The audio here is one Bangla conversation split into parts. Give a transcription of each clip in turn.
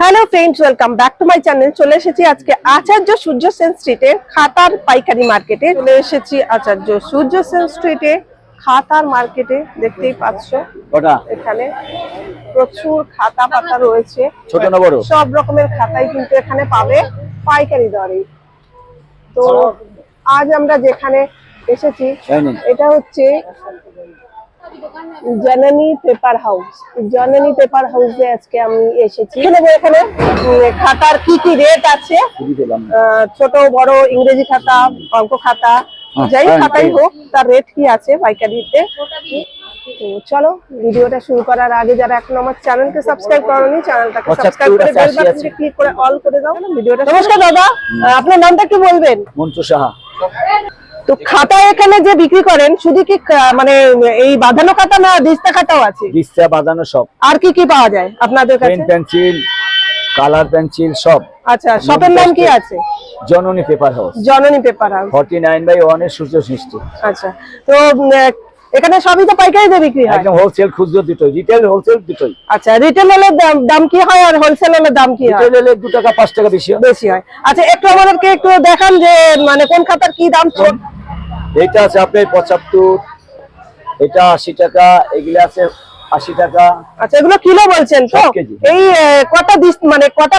Hello friends welcome back to my channel চলে এসেছি আজকে আচার্য সূর্য সেন স্ট্রিটে খাতার পাইকারি মার্কেটে চলে এসেছি আচার্য সূর্য সেন স্ট্রিটে খাতার মার্কেটে দেখতেই পাচ্ছ। এখানে প্রচুর খাতা পাতা রয়েছে। ছোট না বড়? সব রকমের খাতাই কিন্তু এখানে পাবে পাইকারি দরে। তো আজ আমরা যেখানে এসেছি এটা হচ্ছে জননী পেপার হাউস। জননী পেপার হাউসে আজকে আমি এসেছি। এখানে খাতার কি কি রেট আছে ছোট বড় ইংরেজি খাতা অঙ্ক খাতা হ্যাঁ, যাই খাতাই হোক তার রেট কি আছে পাইকারিতে? তো চলো ভিডিওটা শুরু করার আগে যারা এখন আমার চ্যানেলকে সাবস্ক্রাইব করনি চ্যানেলটাকে সাবস্ক্রাইব করে বেল বাটনটি ক্লিক করে অল করে দাও। ভিডিওটা নমস্কার দাদা আপনার নামটা কি বলবেন। মন্টু সাহা। তো খাতা এখানে যে বিক্রি করেন শুধু কি মানে এই বাঁধানো খাতা না দিস্তা খাতাও আছে? দিস্তা বাঁধানো সব। আর কি কি পাওয়া যায় আপনাদের পেন কাছে? পেন্সিল কালার পেন্সিল সব। আচ্ছা শপের নাম কি আছে? Janani paper house. Janani paper house. Forty nine by ওয়ানের সূর্য সৃষ্টি। আচ্ছা তো এখানে সবই তো পাইকারিতে বিক্রি হয়? একদম হোলসেল খুচরো দুটোই রিটেল হোলসেল দুটোই। আচ্ছা রিটেল হলে দাম দাম কি হয় আর হোলসেল হলে দাম কি হয়? রিটেল হলে দু টাকা পাঁচ টাকা বেশি হয়। বেশি হয়। আচ্ছা একটু আমাদেরকে একটু দেখান যে মানে কোন খাতার কি দাম এইটা আছে আপনার পঁচাত্তর এটা আশি টাকা এগুলো আছে আশি টাকা। আচ্ছা এগুলো কিলো বলছেন তো? এই কটা মানে কটা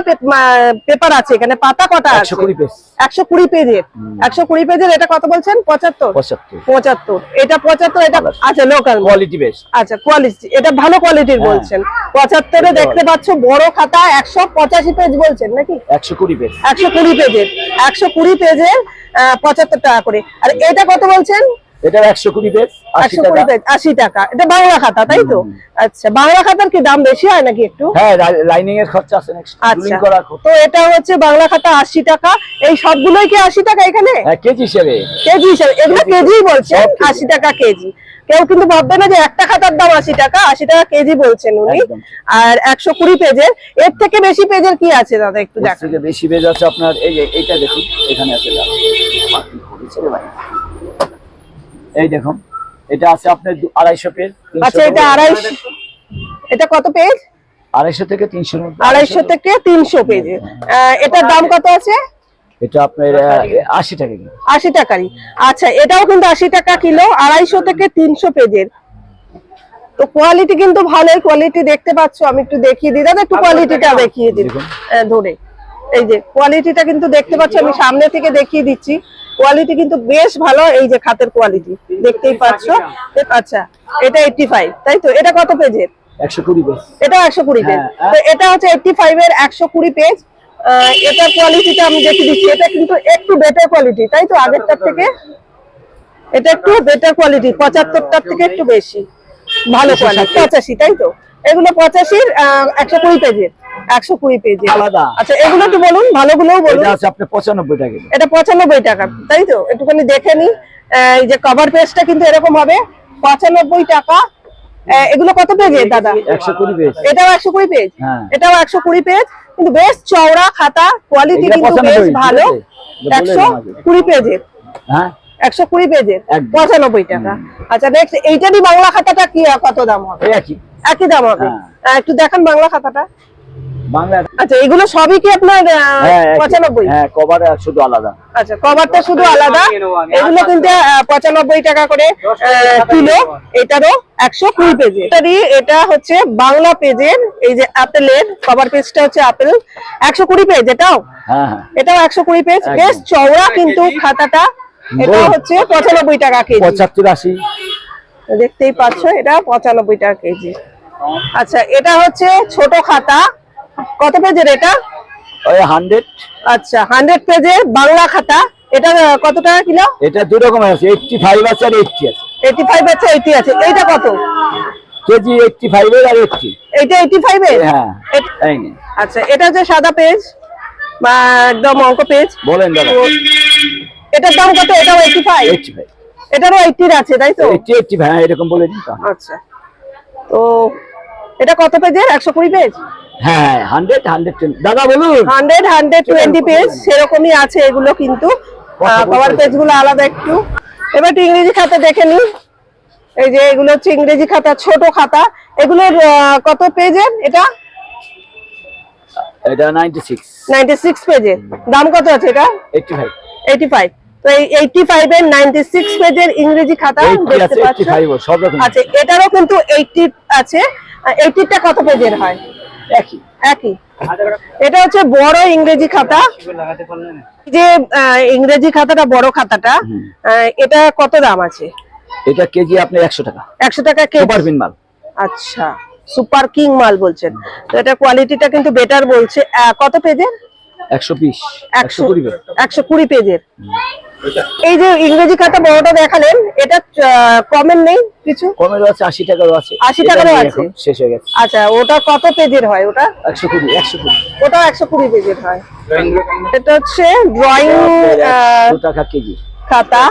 পেপার আছে? এখানে পাতা কটা একশো কুড়ি পিস একশো কুড়ি পেজের। একশো কুড়ি পেজের এটা কত বলছেন? পঁচাত্তর? পঁচাত্তর। এটা পঁচাত্তর এটা আচ্ছা লোকাল কোয়ালিটি বেশ আচ্ছা কোয়ালিটি এটা ভালো কোয়ালিটির হ্যাঁ। বলছেন। পঁচাত্তরে দেখতে পাচ্ছ বড় খাতা একশো পঁচাশি পেজ বলছেন নাকি? একশো কুড়ি পিস একশো কুড়ি পেজের। একশো কুড়ি পেজের পঁচাত্তর টাকা করে। আর এটা কত বলছেন? এটা টাকা। পেজ এটা বাংলা খাতা তাই তো? আচ্ছা বাংলা খাতার কি দাম বেশি হয় নাকি একটু? হ্যাঁ লাইনিং এর খরচা আছে নেক্সট আচ্ছা। করা তো এটা হচ্ছে বাংলা খাতা আশি টাকা। এই সবগুলোই কি আশি টাকা এখানে? হ্যাঁ কেজি হিসেবে। কেজি হিসাবে। এগুলো কেজি বলছেন সব আশি টাকা কেজি। কেউ কিন্তু ভাববে না যে একটা খাতার দাম আশি টাকা আশি টাকা কেজি বলছেন উনি। আর একশো কুড়ি পেজের এর থেকে বেশি পেজের কি আছে দাদা একটু দেখান। বেশি বেজ আছে আপনার এই এইটা দেখুন এখানে আছে এই দেখুন এটা আছে আপনার আড়াইশো পেজ আচ্ছা এটা আড়াইশো এটা কত পেজ? আড়াইশো থেকে তিনশো আড়াইশো থেকে তিনশো আহ, এটার দাম কত আছে? এটা আপনার আশি টাকা আশি টাকারই। আচ্ছা এটাও কিন্তু আশি টাকা কিলো আড়াইশো থেকে তিনশো পেজের। তো কোয়ালিটি কিন্তু ভালোই কোয়ালিটি দেখতে পাচ্ছ আমি একটু দেখিয়ে দিই। দাদা একটু কোয়ালিটিটা দেখিয়ে ধরে। এই যে কোয়ালিটিটা কিন্তু দেখতে পাচ্ছ আমি সামনে থেকে দেখিয়ে দিচ্ছি। কোয়ালিটি কিন্তু বেশ ভালো এই যে খাতের কোয়ালিটি দেখতেই পাচ্ছ। আচ্ছা এটা এইটটি ফাইভ তাই তো? এটা কত পেজের? এটা একশো কুড়ি পেজ। হ্যাঁ, তো এটা হচ্ছে এইটটি ফাইভ এর একশো কুড়ি পেজ। এটার কোয়ালিটিটা আমি দেখিয়ে দিচ্ছি। এটা কিন্তু একটু বেটার কোয়ালিটি তাই তো? আগেরটার থেকে? এটা একটু বেটার কোয়ালিটি পঁচাত্তরটার থেকে একটু বেশি। ভালো কোয়ালিটি পঁচাশি তাই তো? এগুলো পঁচাশির একশো কুড়ি পেজের। একশো কুড়ি আলাদা। আচ্ছা এগুলো একটু বলুন ভালোগুলোও বলুন। আছে আপনার পঁচানব্বই টাকা। এটা পঁচানব্বই টাকা তাই তো? একটুখানি দেখে নি আহ, এই যে কভার পেজটা কিন্তু এরকম হবে। পঁচানব্বই টাকা। এগুলো কত পেজের দাদা? একশো কুড়ি পেজ এটাও একশো কুড়ি পেজ হ্যাঁ। এটাও একশো কুড়ি পেজ কিন্তু বেশ চওড়া খাতা কোয়ালিটি কিন্তু বেশ ভালো। একশো কুড়ি পেজের হ্যাঁ। একশো কুড়ি পেজের পঁচানব্বই টাকা। আচ্ছা নেক্সট এইটারই বাংলা খাতাটা কি কত দাম হবে? একই। একই দাম হবে। হ্যাঁ। একটু দেখান বাংলা খাতাটা। বাংলা আচ্ছা এগুলো সবই কি আপনার হ্যাঁ হ্যাঁ কভার শুধু আলাদা। আচ্ছা কভারটা শুধু আলাদা। এগুলো কিন্তু আহ, পঁচানব্বই টাকা করে কিলো। এটারও একশো কুড়ি পেজে এটারই এটা হচ্ছে বাংলা পেজের এই যে আপেলের কভার পেজটা হচ্ছে আপেল একশো কুড়ি পেজ এটাও? হ্যাঁ হ্যাঁ। এটাও একশো কুড়ি পেজ বেশ চওড়া কিন্তু খাতাটা এটা হচ্ছে পঁচানব্বই টাকা কেজি। পঁচাত্তর আশি। দেখতেই পাচ্ছ এটা পঁচানব্বই টাকা কেজি। আচ্ছা এটা হচ্ছে ছোট খাতা। কত পেজের এটা ওই হান্ড্রেড আচ্ছা হান্ড্রেড পেজে বাংলা খাতা। এটা কত টাকা কিলো? এটা দু রকমের আছে এইটটি ফাইভ আছে আর এইটটি আছে। এইটি ফাইভ আছে এইটি আছে। এইটা কত? কেজি এইটটি ফাইভের আর এইটটি এইটা এইটি ফাইভ এর? হ্যাঁ এট- এই। আচ্ছা এটা হচ্ছে সাদা পেজ বা একদম অঙ্ক পেজ বলেন দাদা। এটার দাম কত? এটাও এইটি ফাইভ এইটটি ফাইভ এটারও এইটির আছে তাই তো? এইটটি এইটটি হ্যাঁ এরকম বলে দিন তো। আচ্ছা। তো এটা কত পেজের একশো কুড়ি পেজ হ্যাঁ হান্ড্রেড হান্ড্রেড দাদা বলুন। হান্ড্রেড হান্ড্রেড টোয়েন্টি পেজ সেরকমই আছে এগুলো কিন্তু। কভার পেজগুলো আলাদা একটু। এবার একটু ইংরেজি খাতা দেখে নি এই যে এগুলো হচ্ছে ইংরেজি খাতা ছোট খাতা। এগুলোর কত পেজের এটা? এটা নাইনটি সিক্স নাইনটি সিক্স পেজের দাম কত আছে এটা? এইটটি ফাইভ এইটি ফাইভ তো এই এইটি ফাইভ এর নাইনটি সিক্স পেজের ইংরেজি খাতা দেখতে আচ্ছা এটারও কিন্তু এইটটি আছে। এইটিটা কত পেজের হয়? একই। একই। এটা হচ্ছে বড় ইংরেজি খাতা। যে ইংরেজি খাতাটা বড় খাতাটা এটা কত দাম আছে? এটা কেজি আপনি একশো টাকা। একশো টাকা কেজি। সুপার পিন মাল। আচ্ছা সুপার কিং মাল বলছেন। তো এটা কোয়ালিটিটা কিন্তু বেটার বলছে। কত পেজের? একশো বিশ। একশো কুড়ি পেজের। এই যে ইংরেজি খাতা বড়টা দেখালেন এটা কমের নেই কিছু? কমেরও আছে আশি টাকারও আছে। 80 এটা টাকারও আছে? শেষ হয়ে গেছে। আচ্ছা ওটা কত পেজের হয় ওটা? একশো কুড়ি একশো কুড়ি। ওটা একশো কুড়ি পেজের হয়। এটা হচ্ছে ড্রয়িং টাকা কেজি। খাতা।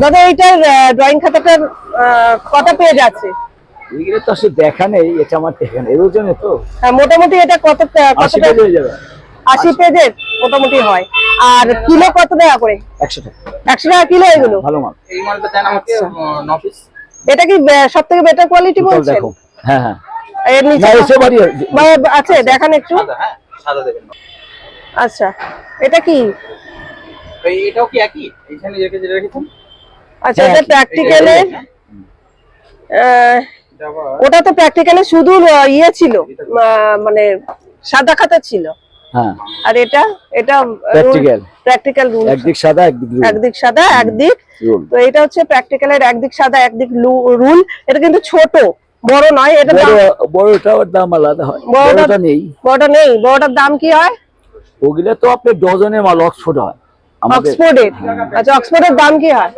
দাদা এইটার ড্রয়িং খাতাটার আহ, কত পেজ আছে? এগুলো তো আসলে দেখা নেই এটা আমার দেখা নেই। ওজনে তো। হ্যাঁ, মোটামুটি এটা কত কত আশি পেজ হয়ে যাবে। আশি। পেজের মোটামুটি হয়। আর কিলো কত টাকা করে? একশো টাকা। একশো টাকা কিলো এগুলো? ভালো মাল। এই মালটা দেন আমাকে ন পিস। এটা কি সব থেকে বেটার কোয়ালিটি বলছেন? দেখো। হ্যাঁ হ্যাঁ। এর নিচে এসে বাড়ি বা- আছে দেখান একটু। সাদা হ্যাঁ সাদা দেবেন। আচ্ছা এটা কি? এই এটাও কি একই? এইখানে যেটা রেখেছেন? আচ্ছা হ্যাঁ, এটা প্র্যাকটিক্যালে ওটা তো প্র্যাকটিক্যালে শুধু ইয়ে ছিল মানে সাদা খাতা ছিল। হ্যাঁ। আর এটা এটা Practical. প্র্যাকটিক্যাল রুল একদিক সাদা একদিক রুল। একদিক সাদা একদিক। তো এটা হচ্ছে প্র্যাকটিক্যালের একদিক সাদা একদিক রুল। এটা কিন্তু ছোট বড় নয় এটা বড় দাম বড়টার দাম আলাদা হয়। বড়টা- বড়টা নেই। বড়টা নেই বড়টার দাম কি হয়? ওগুলো তো আপনার ডজনের মাল অক্সফোর্ড হয়। অক্সফোর্ডের আচ্ছা অক্সফোর্ডের দাম কি হয়?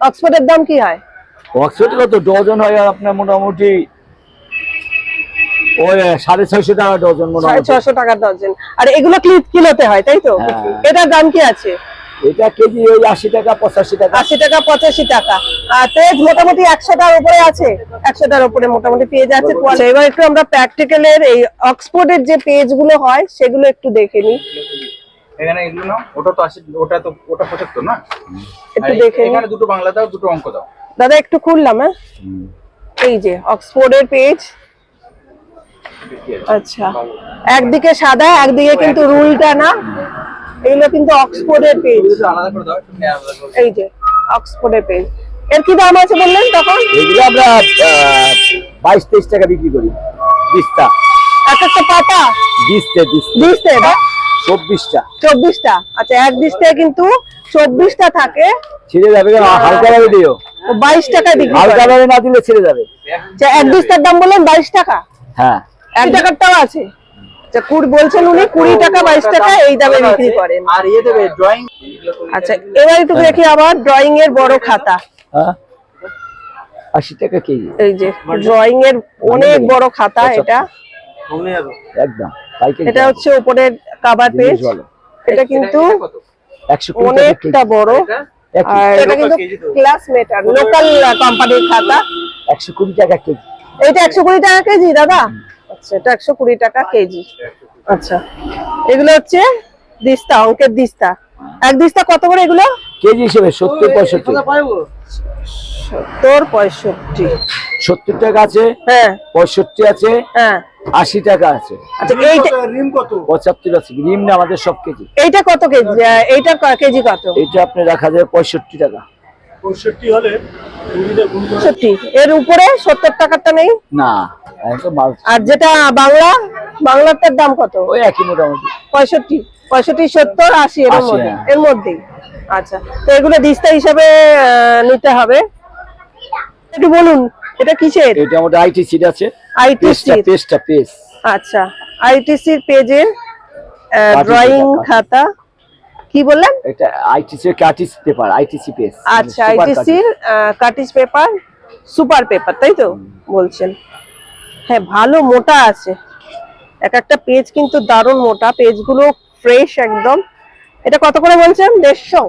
অক্সফোর্ডের দাম কি হয়? অক্সফোর্ড তো ডজন হয় আপনার মোটামুটি ওই সাড়ে ছয়শো টাকা ডজন সাড়ে ডজন। আর এগুলো ক্লিপ কিলোতে হয় তাই তো? হ্যাঁ। এটার দাম কি আছে? এটা কেজি ওই আশি টাকা পঁচাশি টাকা। আশি টাকা পঁচাশি টাকা। আর পেজ মোটামুটি একশোটার উপরে আছে? একশোটার উপরে মোটামুটি পেজ আছে এবার একটু আমরা প্র্যাকটিক্যালের এই অক্সফোর্ডের যে পেজগুলো হয় সেগুলো একটু দেখে নিই। এখানে এগুলো নাও ওটা তো আশি ওটা তো ওটা না? একটু দেখে এখানে দুটো বাংলা দাও দুটো অঙ্ক দাও। দাদা একটু খুললাম হ্যাঁ? এই যে অক্সফোর্ডের পেজ আচ্ছা। একদিকে সাদা একদিকে কিন্তু রুলটা না। এগুলো কিন্তু অক্সফোর্ডের পেজ এই যে অক্সফোর্ডের পেজ এর কি দাম আছে বললেন তখন? এগুলো আমরা বাইশ তেইশ টাকা বিক্রি করি। বিশটা। এক একটা পাতা? বিশতে দিচ্ছে এটা? চব্বিশটা। চব্বিশটা। আচ্ছা এক দিস্তায় কিন্তু চব্বিশটা থাকে। ছিঁড়ে যাবে কেন? হালকা ভাবে দিও। বাইশ টাকায় বিক্রি হালকা ভাবে না দিলে ছিঁড়ে যাবে। আচ্ছা, এক দিস্তার দাম বললেন বাইশ টাকা? হ্যাঁ। এক টাকারটাও আছে। আচ্ছা কুড়ি বলছেন উনি কুড়ি টাকা বাইশ টাকা এই দামে বিক্রি করেন আর ইয়ে দেবে ড্রয়িং আচ্ছা এবার একটু দেখি আবার ড্রয়িং এর বড় খাতা। হ্যাঁ? আশি টাকা কেজি। এই যে ড্রয়িং এর অনেক বড় খাতা এটা। একদম এটা হচ্ছে উপরের কাভার পেজ এটা কিন্তু একশো অনেকটা বড়। এটা? আর এটা কিন্তু। লোকাল কোম্পানির খাতা। একশো কুড়ি টাকা কেজি। এইটা একশো কুড়ি টাকা কেজি দাদা? আচ্ছা এটা একশো কুড়ি টাকা কেজি। আচ্ছা এগুলো হচ্ছে দিস্তা অঙ্কের দিস্তা। এক দিস্তা কত করে এগুলো? কেজি হিসেবে সত্তর পঁয়ষট্টি। সত্তর পঁয়ষট্টি। সত্তর টাকা আছে হ্যাঁ। পঁয়ষট্টি আছে হ্যাঁ। আশি টাকা আছে। আচ্ছা এইটা পঁচাত্তর আছে রিম না আমাদের সব কেজি। এইটা কত কেজি? এইটা কেজি কত? এটা আপনি রাখা যায় পঁয়ষট্টি টাকা। সত্যি এর উপরে সত্তর টাকারটা নেই? না। আর যেটা বাংলা বাংলাটার দাম কত? ওই একই মোটামুটি। পঁয়ষট্টি পঁয়ষট্টি সত্তর আশি এর মধ্যে। হ্যাঁ। এর মধ্যেই। আচ্ছা তো এগুলো দিস্তা হিসাবে নিতে হবে। একটু বলুন এটা কিসের? এটা আমাদের আইটি সিট আছে। আইটিসি পেজটা পেজ আচ্ছা আইটিসির পেজের ড্রয়িং খাতা। কি বললেন? এটা আইটিসি কাটিস পেপার আইটিসি পেজ আচ্ছা আইটিসির কাটিস পেপার সুপার পেপার তাই তো? বলছেন। হ্যাঁ ভালো মোটা আছে। এক একটা পেজ কিন্তু দারুণ মোটা। পেজগুলো ফ্রেশ একদম। এটা কত করে বলছেন? দেড়শো?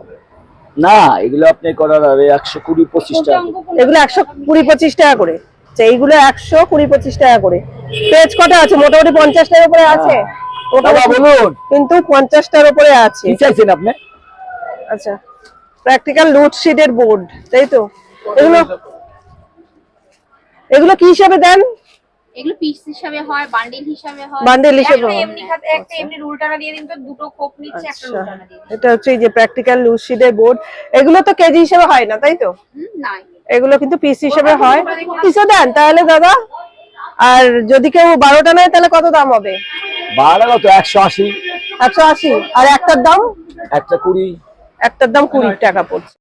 না এগুলো আপনি করার হবে একশো কুড়ি পঁচিশ টাকা এগুলো একশো কুড়ি পঁচিশ টাকা করে। আচ্ছা এইগুলো একশো কুড়ি পঁচিশ টাকা করে। পেজ কটা আছে? মোটামুটি পঞ্চাশটার উপরে আছে? বলুন। কিন্তু পঞ্চাশটার উপরে আছে। চাইছেন আপনি? আচ্ছা প্র্যাকটিক্যাল লোড বোর্ড তাই তো? এগুলো এগুলো কি হিসাবে দেন? এগুলো পিস হিসাবে হয় বান্ডিল হিসাবে হয়। বান্ডেল হিসেবে। এমনি খাতে একটা এমনি রুল টানা দিয়ে দিন তো দুটো কোপ নিচ্ছে একটা আচ্ছা। রুল টানা দিয়ে এটা হচ্ছে যে প্র্যাকটিক্যাল বোর্ড এগুলো তো কেজি হিসেবে হয় না তাই তো? এগুলো কিন্তু পিস হিসেবে হয়। পিসও দেন তাহলে দাদা। আর যদি কেউ বারোটা নেয় তাহলে কত দাম হবে? বারো কত? একশো আশি। একশো আশি। আর একটার দাম? একটা কুড়ি। একটার দাম কুড়ি টাকা পড়ছে।